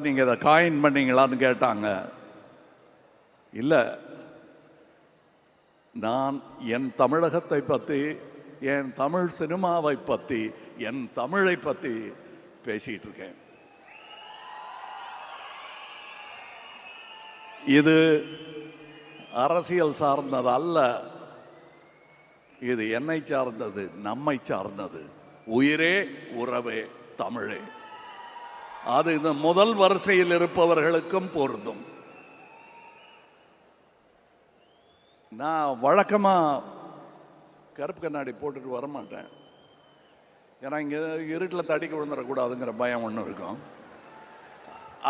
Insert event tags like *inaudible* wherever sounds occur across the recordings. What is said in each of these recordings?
நீங்க இதை காயின் பண்ணீங்களான்னு கேட்டாங்க. இல்ல நான் என் தமிழகத்தை பத்தி என் தமிழ் சினிமாவை பத்தி என் தமிழை பத்தி பேசிட்டு இருக்கேன். இது அரசியல் சார்ந்தது அல்ல. இது என்னை சார்ந்தது நம்மை சார்ந்தது. உயிரே உறவே தமிழே. அது இந்த முதல் வரிசையில் இருப்பவர்களுக்கும் பொருந்தும். நான் வழக்கமா கருப்பு கண்ணாடி போட்டுட்டு வர மாட்டேன் ஏன்னா இங்கே இருட்டில் தடிக்க விழுந்துடக்கூடாதுங்கிற பயம் ஒன்று இருக்கும்.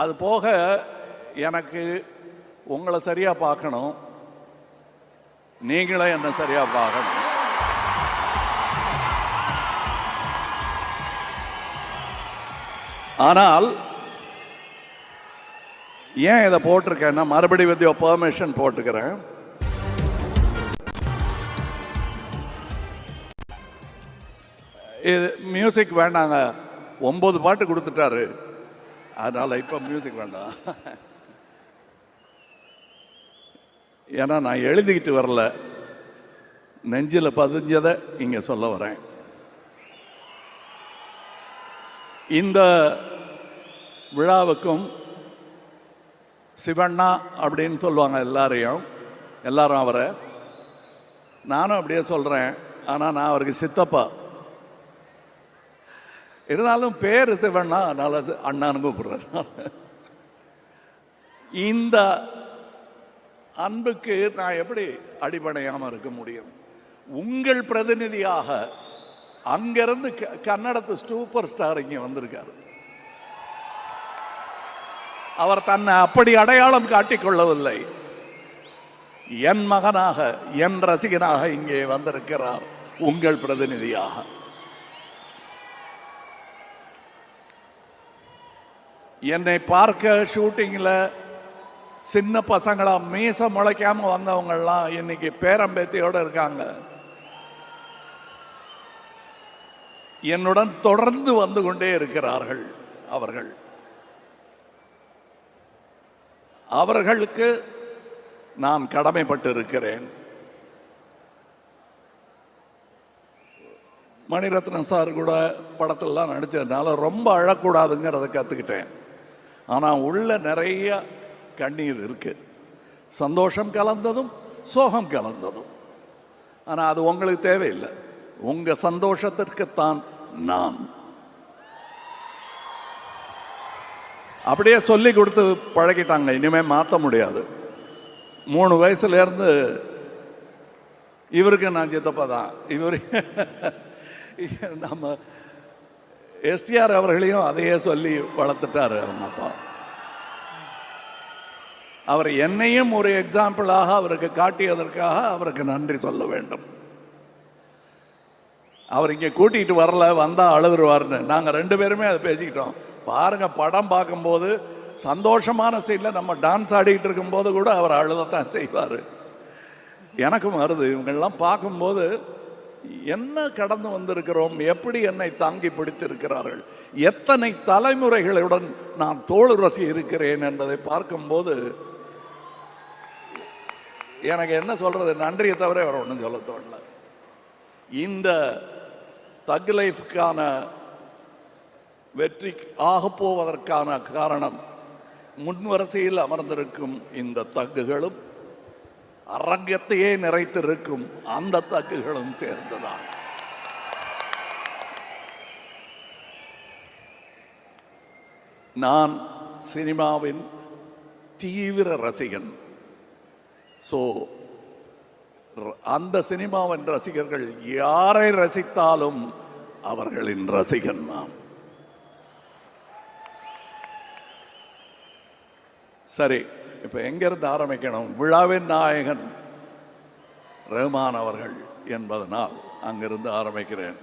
அது போக எனக்கு உங்களை சரியாக பார்க்கணும். நீங்களும் என்னை சரியாக பார்க்கணும். ஆனால் ஏன் இதை போட்டிருக்கேன்னா மறுபடி வித் பெர்மிஷன் போட்டுக்கிறேன். இது மியூசிக் வேண்டாங்க. ஒம்பது பாட்டு கொடுத்துட்டாரு. அதனால் இப்போ மியூசிக் வேண்டாம். ஏன்னா நான் எழுதிக்கிட்டு வரல. நெஞ்சில் பதிஞ்சதை இங்கே சொல்ல வரேன். இந்த விழாவுக்கும் சிவண்ணா அப்படின்னு சொல்லுவாங்க எல்லாரையும். எல்லாரும் அவரை. நானும் அப்படியே சொல்கிறேன் ஆனால் நான் அவருக்கு சித்தப்பா. இருந்தாலும் பேர் சிவண்ணா அதனால் அண்ணான்னு கூப்பிடுறேன் இந்த அன்புக்கு நான் எப்படி அடிபடையாம இருக்க முடியும்? உங்கள் பிரதிநிதியாக அங்கிருந்து க- கன்னடத்து சூப்பர் ஸ்டார் இங்கே வந்திருக்காரு. அவர் தன்னை அப்படி அடையாளம் காட்டிக் கொள்ளவில்லை என் மகனாக என் ரசிகனாக இங்கே வந்திருக்கிறார் உங்கள் பிரதிநிதியாக. என்னை பார்க்க ஷூட்டிங்கில் சின்ன பசங்களா மீச முளைக்காம வந்தவங்கள்லாம் இன்னைக்கு பேரம்பேத்தியோடு இருக்காங்க. என்னுடன் தொடர்ந்து வந்து கொண்டே இருக்கிறார்கள் அவர்கள். அவர்களுக்கு நான் கடமைப்பட்டு இருக்கிறேன் மணிரத்னம் சார் கூட படத்திலலாம் நடித்ததுனால ரொம்ப அழக்கூடாதுங்கிறத கற்றுக்கிட்டேன் ஆனால் உள்ள நிறைய கண்ணீர் இருக்கு. சந்தோஷம் கலந்ததும் சோகம் கலந்ததும். ஆனால் அது உங்களுக்கு தேவையில்லை. உங்கள் சந்தோஷத்திற்குத்தான் நான். அப்படியே சொல்லி கொடுத்து பழகிட்டாங்க. இனிமே மாற்ற முடியாது. மூணு வயசுல இருந்து இவருக்கு நான் சித்தப்பா தான். இவர் *laughs* நம்ம எஸ்டிஆர் அவர்களையும் அதையே சொல்லி வளர்த்துட்டாரு அவங்க அப்பா. அவர் என்னையும் ஒரு எக்ஸாம்பிளாக அவருக்கு காட்டியதற்காக அவருக்கு நன்றி சொல்ல வேண்டும். அவர் இங்கே கூட்டிட்டு வரல வந்தா அழுதுருவார்னு நாங்க ரெண்டு பேருமே அதை பேசிக்கிட்டோம். பாருங்க படம் பார்க்கும்போது சந்தோஷமான சீனில் நம்ம டான்ஸ் ஆடிக்கிட்டு இருக்கும்போது கூட அவர் அழுதத்தான் செய்வார். எனக்கும் வருது இவங்கெல்லாம் பார்க்கும்போது என்ன கடந்து வந்திருக்கிறோம் எப்படி என்னை தாங்கி பிடித்திருக்கிறார்கள் எத்தனை தலைமுறைகளுடன் நான் தோளுரசி இருக்கிறேன் என்பதை பார்க்கும்போது எனக்கு என்ன சொல்றது நன்றியை தவிர வேற ஒன்றும் சொல்ல தோணல. இந்த தக் லைஃப்கான வெற்றி ஆகப் போவதற்கான காரணம் முன்வரிசையில் அமர்ந்திருக்கும் இந்த தக்குகளும் அரங்கத்தையே நிறைத்திருக்கும் அந்த தக்குகளும் சேர்ந்துதான். நான் சினிமாவின் தீவிர ரசிகன். ஸோ அந்த சினிமாவின் ரசிகர்கள் யாரை ரசித்தாலும் அவர்களின் ரசிகன் நான் சரி இப்போ எங்கேருந்து ஆரம்பிக்கணும்? விழாவின் நாயகன் ரஹ்மான் அவர்கள் என்பதனால் அங்கிருந்து ஆரம்பிக்கிறேன்.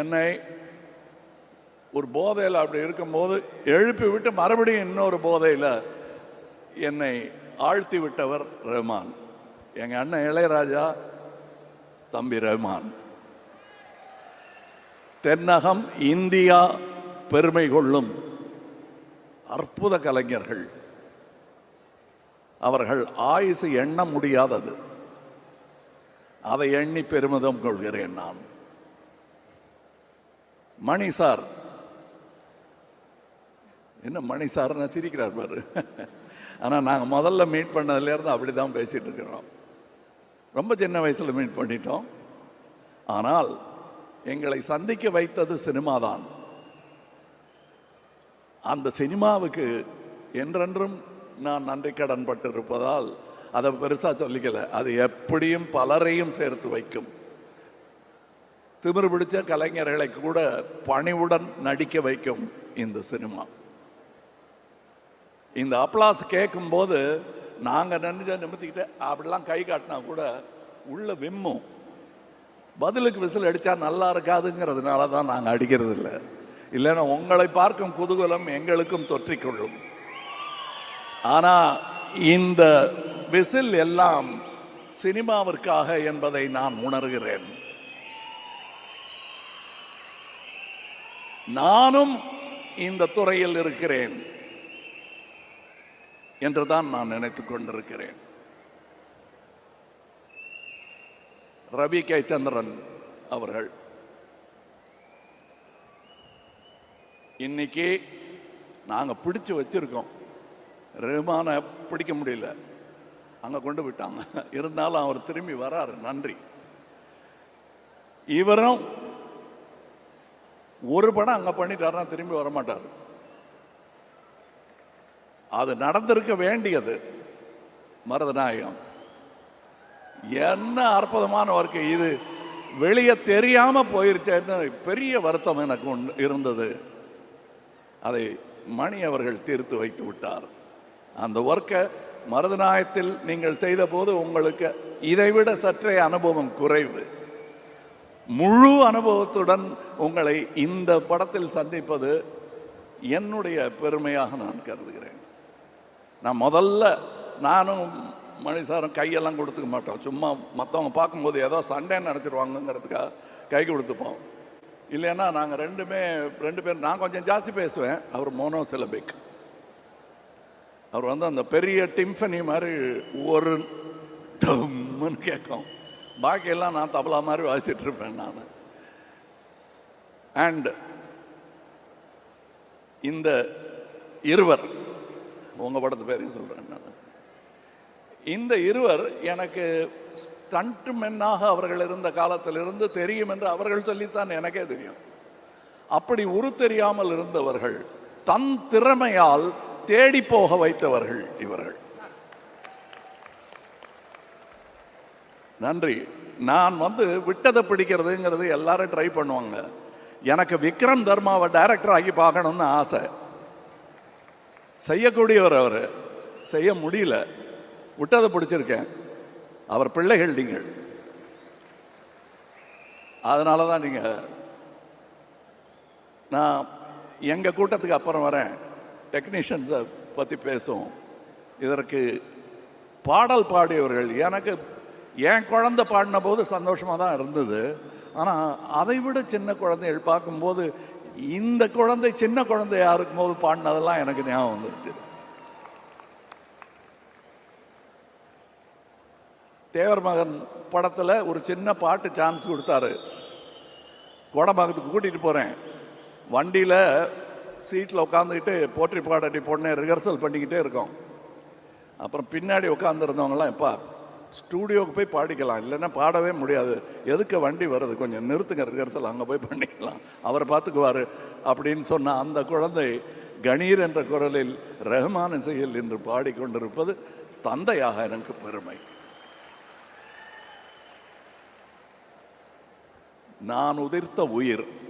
என்னை ஒரு போதையில் அப்படி இருக்கும்போது எழுப்பி விட்டு மறுபடியும் இன்னொரு போதையில் என்னை ஆழ்த்தி விட்டவர் ரஹ்மான். எங்கள் அண்ணன் இளையராஜா தம்பி ரஹ்மான். தென்னகம் இந்தியா பெருமை கொள்ளும் அற்புத கலைஞர்கள். அவர்கள் ஆயுசு எண்ண முடியாதது. அதை எண்ணி பெருமிதம் கொள்கிறேன் நான். மணி சார். என்ன மணி சார்னு சிரிக்கிறார் பாரு. ஆனால் நாங்கள் முதல்ல மீட் பண்ணதுலேருந்து அப்படி தான் பேசிட்டு இருக்கிறோம். ரொம்ப சின்ன வயசில் மீட் பண்ணிட்டோம். ஆனால் எங்களை சந்திக்க வைத்தது சினிமா தான் அந்த சினிமாவுக்கு என்றென்றும் நான் நன்றி கடன் பட்டிருப்பதால் அதை பெருசாக சொல்லிக்கல. அது எப்படியும் பலரையும் சேர்த்து வைக்கும். திமிரு பிடிச்ச கலைஞர்களை கூட பணிவுடன் நடிக்க வைக்கும் இந்த சினிமா. இந்த அப்ளாஸ் கேட்கும்போது நாங்கள் நினைச்ச நிமித்திக்கிட்டு அப்படிலாம் கை காட்டினா கூட உள்ள விம்மும். பதிலுக்கு விசில் அடித்தா நல்லா இருக்காதுங்கிறதுனால தான் நாங்கள் அடிக்கிறது இல்லை இல்லைன்னா உங்களை பார்க்கும் குதூகலம் எங்களுக்கும் தொற்றிக்கொள்ளும். ஆனால் இந்த விசில் எல்லாம் சினிமாவிற்காக என்பதை நான் உணர்கிறேன். நானும் இந்த துறையில் இருக்கிறேன் என்றுதான் நான் நினைத்துக் கொண்டிருக்கிறேன். ரவி கே. சந்திரன் அவர்கள். இன்னைக்கு நாங்க பிடிச்சு வச்சிருக்கோம். ரஹ்மானை பிடிக்க முடியல. அங்க கொண்டு விட்டாங்க *laughs* இருந்தாலும் அவர் திரும்பி வராரு. நன்றி. இவரும் ஒரு படம் அங்க பண்ணிட்டாருன்னா திரும்பி வர மாட்டார் அது நடந்திருக்க வேண்டியது மருதநாயகம். என்ன அற்புதமான வாழ்க்கை இது. வெளியே தெரியாம போயிருச்சேன்னு பெரிய வருத்தம் எனக்கு உண்டு- இருந்தது. அதை மணி அவர்கள் தீர்த்து வைத்து விட்டார். அந்த ஒர்க்கை மருதநாயத்தில் நீங்கள் செய்த போது உங்களுக்கு இதைவிட சற்றே அனுபவம் குறைவு. முழு அனுபவத்துடன் உங்களை இந்த படத்தில் சந்திப்பது என்னுடைய பெருமையாக நான் கருதுகிறேன். நான் முதல்ல நானும் மணிசாரும் கையெல்லாம் கொடுத்துக்க மாட்டோம். சும்மா மற்றவங்க பார்க்கும்போது ஏதோ சண்டைன்னு நினச்சிருவாங்கங்கிறதுக்காக கை கொடுத்துப்போம். இல்லைன்னா நாங்கள் ரெண்டுமே ரெண்டு பேரும் நான் கொஞ்சம் ஜாஸ்தி பேசுவேன் அவர் மோனோ சிலபிக் அவர் வந்து அந்த பெரிய டிம்ஃபனி மாதிரி ஒரு டம்முன்னு கேட்கும். பாக்கியெல்லாம் நான் தபலா மாதிரி வாசிட்டு இருப்பேன் நான். அண்ட் இந்த இருவர் உங்கள் படத்து பேரையும் சொல்கிறேன் நான். இந்த இருவர் எனக்கு ஸ்டண்ட் மென்னாக அவர்கள் இருந்த காலத்திலிருந்து தெரியும் என்று அவர்கள் சொல்லித்தான் எனக்கே தெரியும். அப்படி உரு தெரியாமல் இருந்தவர்கள் தன் திறமையால் தேடி போக வைத்தவர்கள் இவர்கள். நன்றி. நான் வந்து விட்டதை பிடிக்கிறதுங்கிறது எல்லாரும் ட்ரை பண்ணுவாங்க. எனக்கு விக்ரம் தர்மாவை டைரக்டர் ஆகி பார்க்கணும்னு ஆசை. செய்யக்கூடியவர் அவர். செய்ய முடியல. விட்டதை பிடிச்சிருக்கேன். அவர் பிள்ளைகள் நீங்கள். அதனால தான் நீங்கள் நான் எங்கள் கூட்டத்துக்கு அப்புறம் வரேன். டெக்னீஷியன்ஸை பற்றி பேசுவோம். இதற்கு பாடல் பாடியவர்கள் எனக்கு என் குழந்தை பாடின போது சந்தோஷமாக தான் இருந்தது. ஆனால் அதை விட சின்ன குழந்தைகள் பார்க்கும்போது இந்த குழந்தை சின்ன குழந்தையாக இருக்கும்போது பாடினதெல்லாம் எனக்கு ஞாபகம் வந்துருச்சு. தேவர் மகன் படத்தில் ஒரு சின்ன பாட்டு சான்ஸ் கொடுத்தாரு. கோடம்பாக்கத்துக்கு கூட்டிகிட்டு போகிறேன் வண்டியில் சீட்டில் உட்காந்துக்கிட்டு போற்றி பாடட்டி போடனே ரிஹர்சல் பண்ணிக்கிட்டே இருக்கோம். அப்புறம் பின்னாடி உட்காந்துருந்தவங்களாம் எப்பா ஸ்டூடியோவுக்கு போய் பாடிக்கலாம். இல்லைன்னா பாடவே முடியாது. எதுக்கு வண்டி வருது? கொஞ்சம் நிறுத்துங்க ரிஹர்சல் அங்கே போய் பண்ணிக்கலாம். அவர் பார்த்துக்குவார். அப்படின்னு சொன்ன அந்த குழந்தை கணீர் என்ற குரலில் ரஹ்மான் இசையில் என்று பாடிக்கொண்டிருப்பது தந்தையாக எனக்கு பெருமை. நான் உதிர்த்த உயிர்.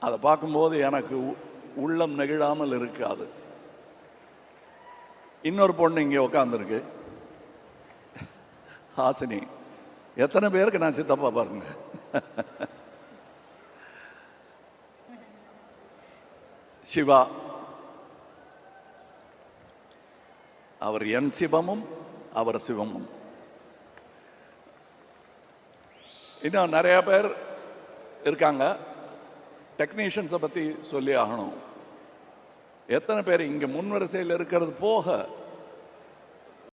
அதை பார்க்கும்போது எனக்கு உ- உள்ளம் நெகிழாமல் இருக்காது. இன்னொரு பொண்ணு இங்கே உட்காந்துருக்கு ஹாசினி எத்தனை பேருக்கு நான் சித்தப்பா பாருங்க. சிவா அவர் என் சிவமும் அவர் சிவமும். இன்னும் நிறைய பேர் இருக்காங்க. டெக்னீஷியன்ஸை பற்றி சொல்லி ஆகணும். எத்தனை பேர் இங்கே முன்வரிசையில் இருக்கிறது போக